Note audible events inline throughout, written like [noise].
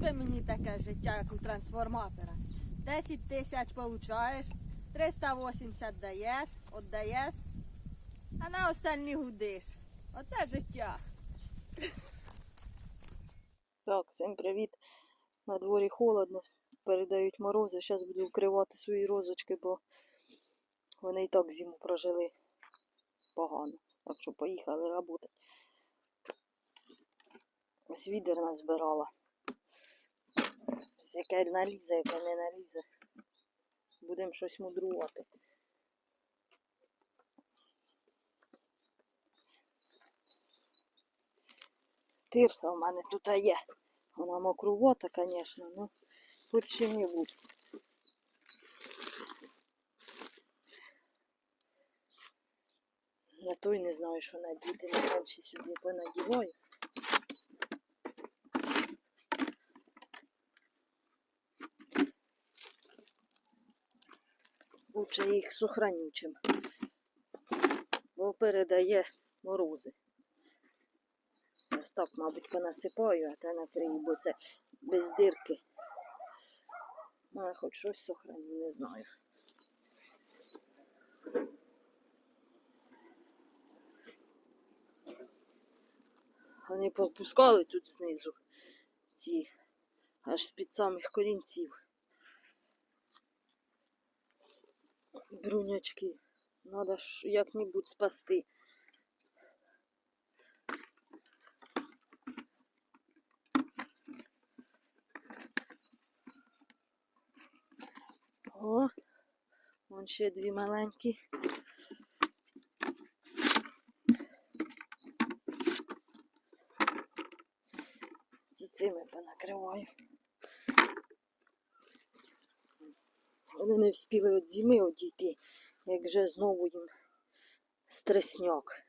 би мені таке життя, як у трансформатора. 10 тисяч получаєш, 380 даєш, віддаєш, а на останні гудиш. Оце життя. Так, всім привіт. На дворі холодно, передають морози. Зараз буду вкривати свої розочки, бо вони і так зиму прожили погано. Так що поїхали працювати. Ось відер назбирала. Ось Яке яке не налізе. Будемо щось мудрувати. Тирса в мене тут є. Вона мокрувата, звісно, ну тут чим-небудь. Я той не знаю, що надіти, на менше сюди понадіваю. Лучше їх сохранючим, бо передає морози. Ось так, мабуть, понасипаю, а те накрию, бо це без дирки. Ну, хоч щось сохраню, не знаю. Вони попускали тут знизу ці аж з-під самих корінців. Брунячки. Надо ж як-небудь спасти. О, вон ще дві маленькі. Цими понакриваю. Вони не встигли від зими одійти, як вже знову їм стресняк.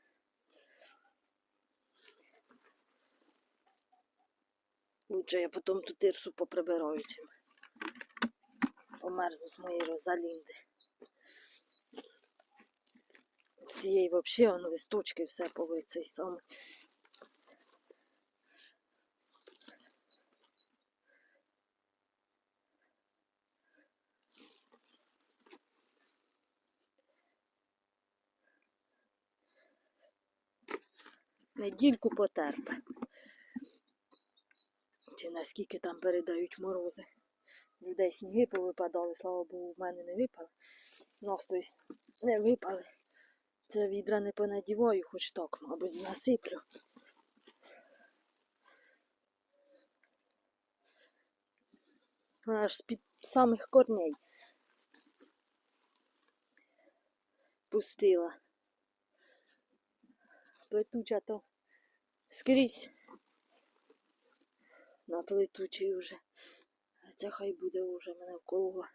Лучше я потім ту тирсу поприбираю чим померзнуть мої розалінди. Цієї взагалі листочки все повий цей Недільку потерпе. Чи наскільки там передають морози людей сніги повипадали, слава Богу, в мене не випали. Нас то не випали. Це відра не понадіваю, хоч так, мабуть, насиплю. Аж з-під самих корней пустила. Плетуча то скрізь на плетучий вже. А ця хай буде уже мене вколола.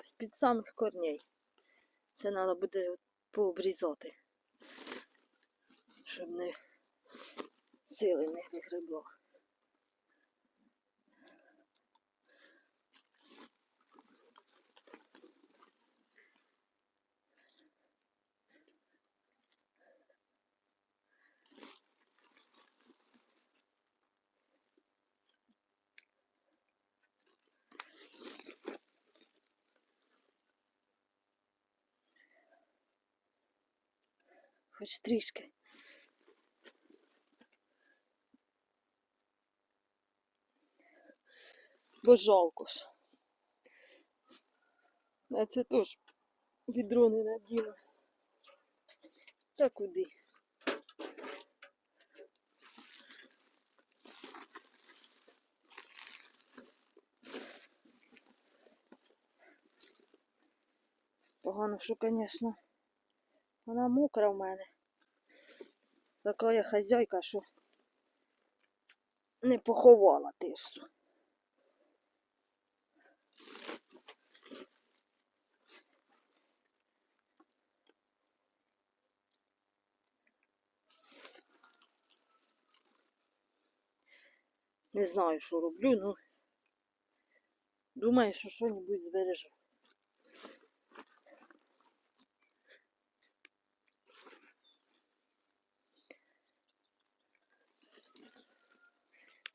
Ось під самих корней. Це треба буде пообрізати, щоб не сили не вигребло. Хоч трішки. Бо жалко ж. А це теж відро не наділа. Та куди? Погано, що, звісно. Вона мокра в мене. Така я хазяйка, що не поховала тирсу. Не знаю, що роблю, ну думаю, що що-небудь збережу.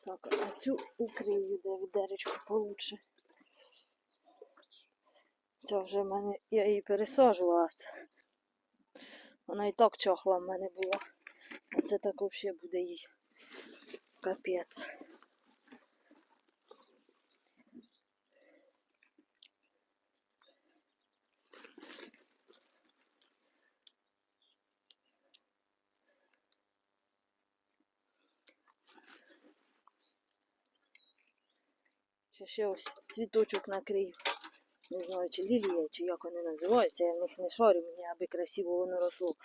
Так, а цю укрию, де відеречку получше. Це вже в мене, я її пересаджувала. Вона і так чохла в мене була. А це так взагалі буде їй. Капець. Ще ще ось цвіточок накрию. Не знаю, чи лілія, чи як вони називаються. Я в них не шарю, мені аби красиво воно росло.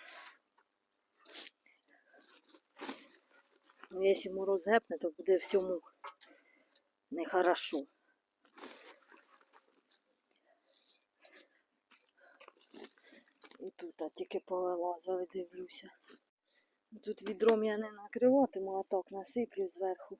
Ну, якщо мороз гепне, то буде всьому нехорошо. І тут а тільки повилазили, дивлюся. Тут відром я не накриватиму, а так насиплю зверху.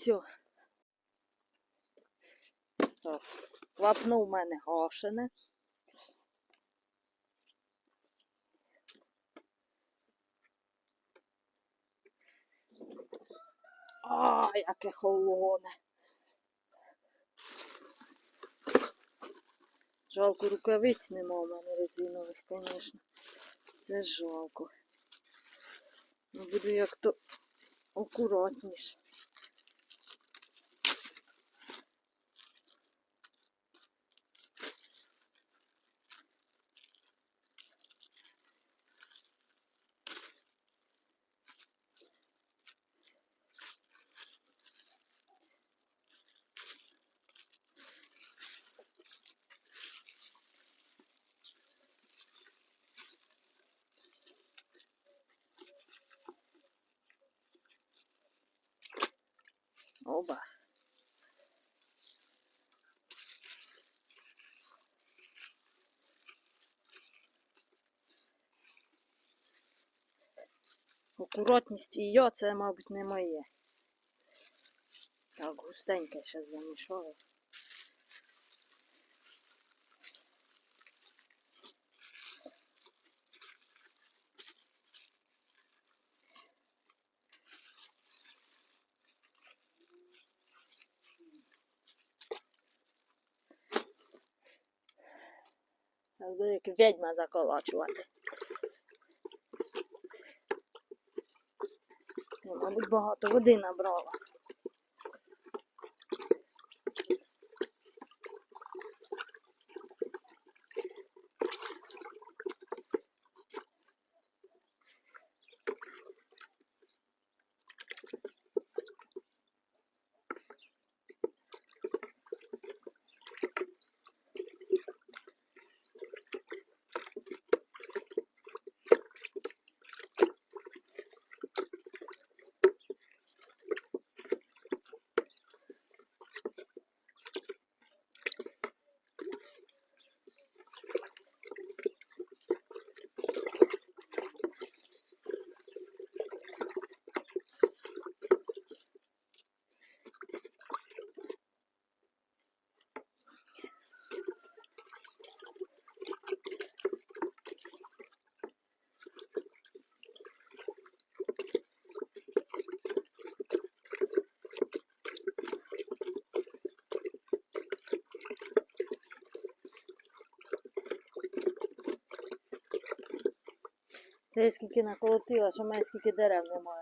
Все. Так. Вапно у мене гашене. А, яке холодне. Жалко рукавиць нема у мене резинових, звісно. Це жалко. Ну, буду як то акуратніше. Оба. Акуратність її, це, мабуть, не моє. Так, густеньке зараз замішаю. Зараз буде як ведьма заколачувати. Ну, мабуть, багато води набрала. Це скільки наколотила, що в скільки дерев немає.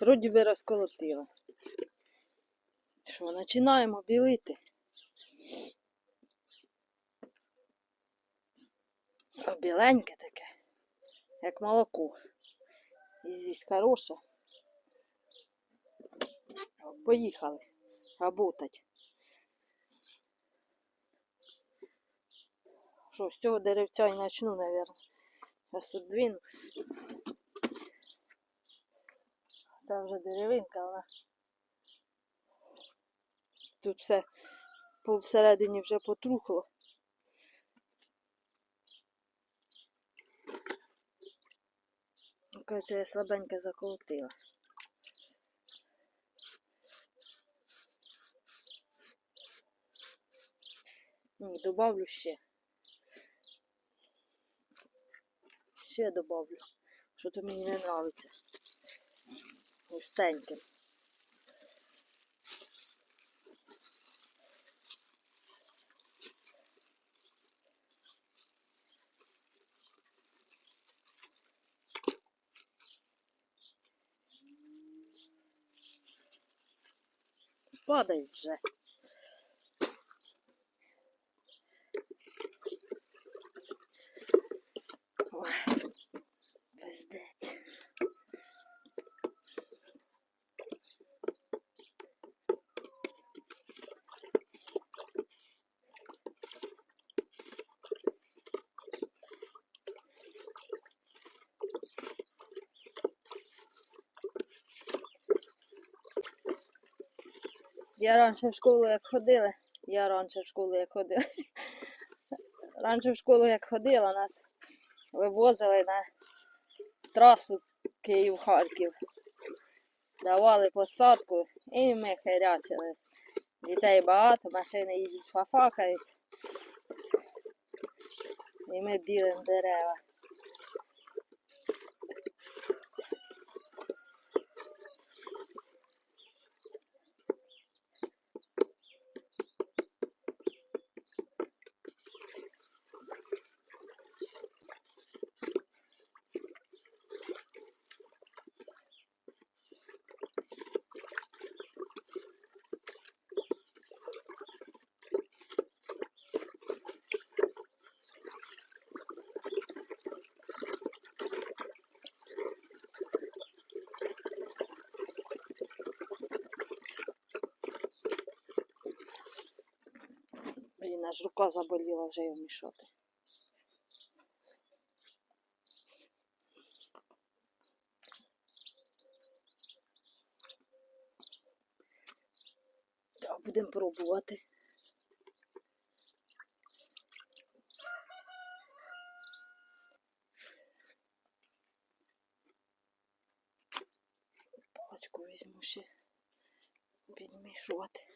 Вроді би розколотила. Що, починаємо білити. Біленьке таке, як молоко. І звість хороша. О, Поїхали работать. Що, з цього деревця і начну, наверное. Зараз одвину. Це вже деревинка, вона. Тут все по всередині вже потрухло. Кажеться, я слабенько заколотила. Ні, добавлю ще. Ще добавлю. Що то мені не нравиться. Густеньким. Падай вже. Ой, пиздець. Я раніше в школу як ходила. Я раніше в школу як ходила. [laughs] Раніше в школу як ходила, нас вивозили на трасу Київ-Харків. Давали посадку і ми херячили. Дітей багато, машини їдуть фафакають. І ми білим дерева. Блін, аж рука заболіла вже його мішати. Будемо пробувати. Паличку візьму ще підмішувати.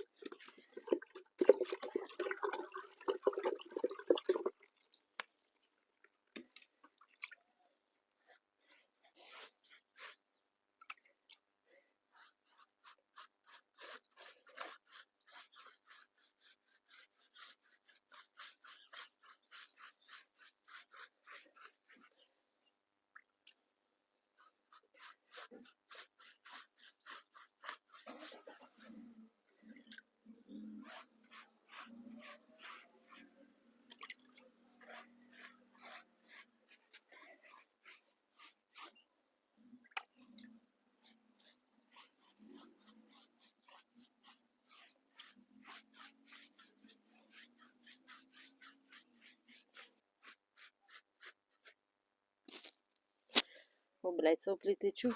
О, блядь, соплі течуть.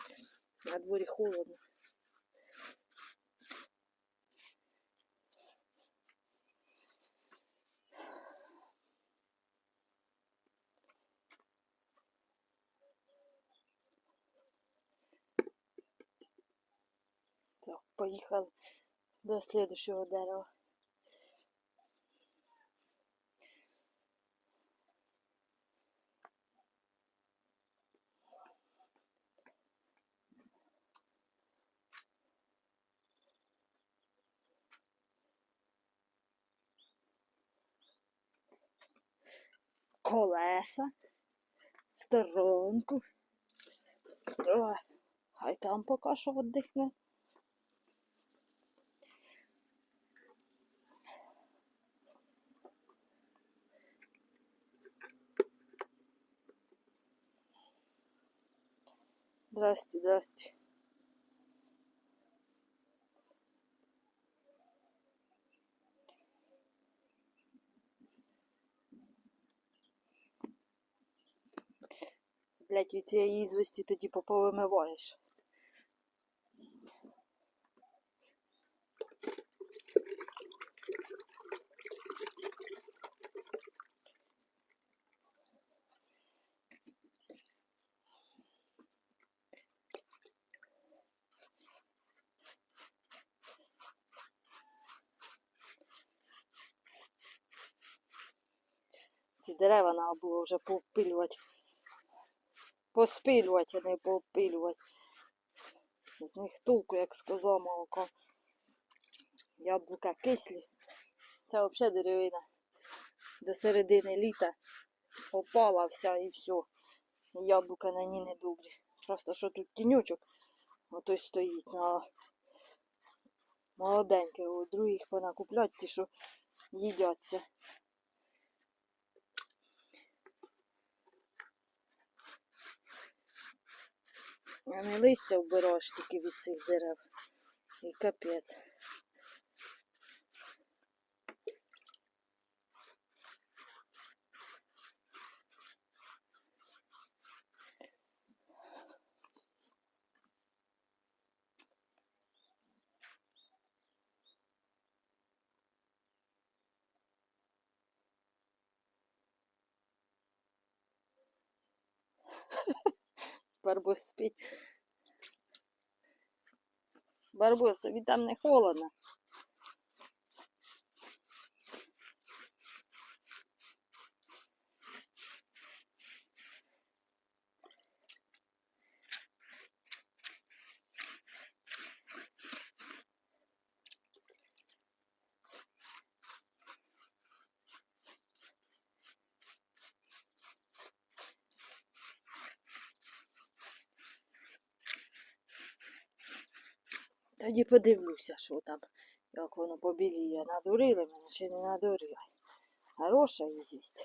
На дворі холодно. Так, поїхали до слідущого дерева. колеса, сторонку. Ой, хай там поки що віддихне. Здрасте, здрасте. Блять, від цієї ізвості тоді поповимиваєш. Ці дерева треба було вже повпилювати. Поспилювати, а не повпилювати. З них толку, як козла молоко. Яблука кислі. Це взагалі деревина. До середини літа опала вся і все. Яблука на ній не добрі. Просто що тут тінючок. Отой стоїть на молоденький. У других понакуплять ті, що їдяться. А не листя вбираєш тільки від цих дерев. І капець. Барбос спить. Барбос, тобі там не холодно. Тоді подивлюся, що там, як воно побіліє. Надурили мене чи не надурили. Хороша ізвість.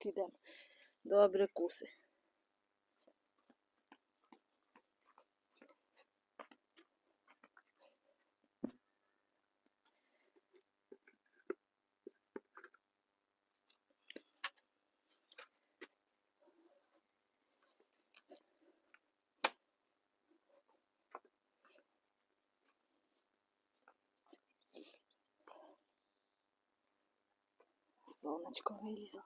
От йдемо до абрикуси. Сонечко вилізло.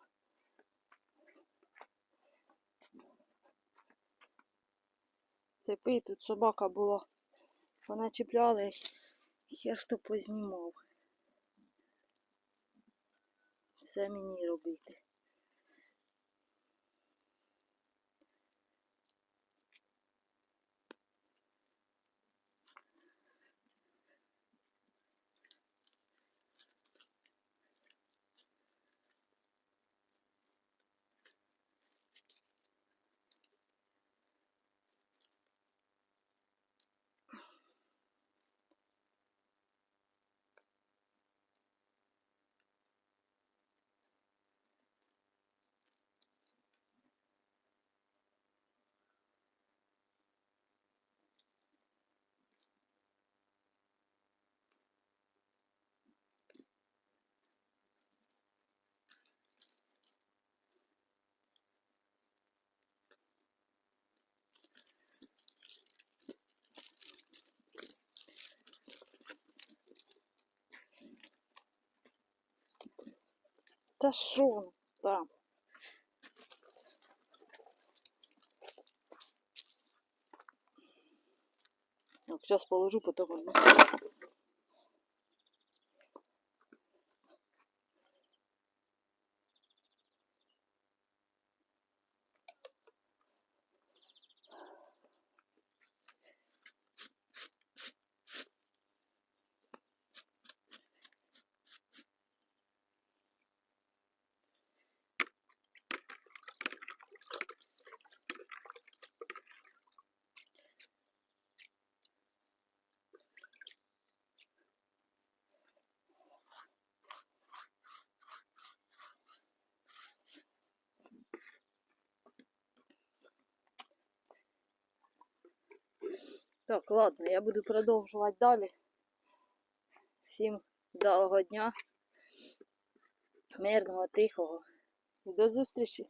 Цепи тут собака була. Вона чіпляла, хер хто познімав. Все мені робити. Та що там? Так, сейчас положу, потом Так, ладно, я буду продовжувати далі. Всім вдалого дня, мирного, тихого. До зустрічі!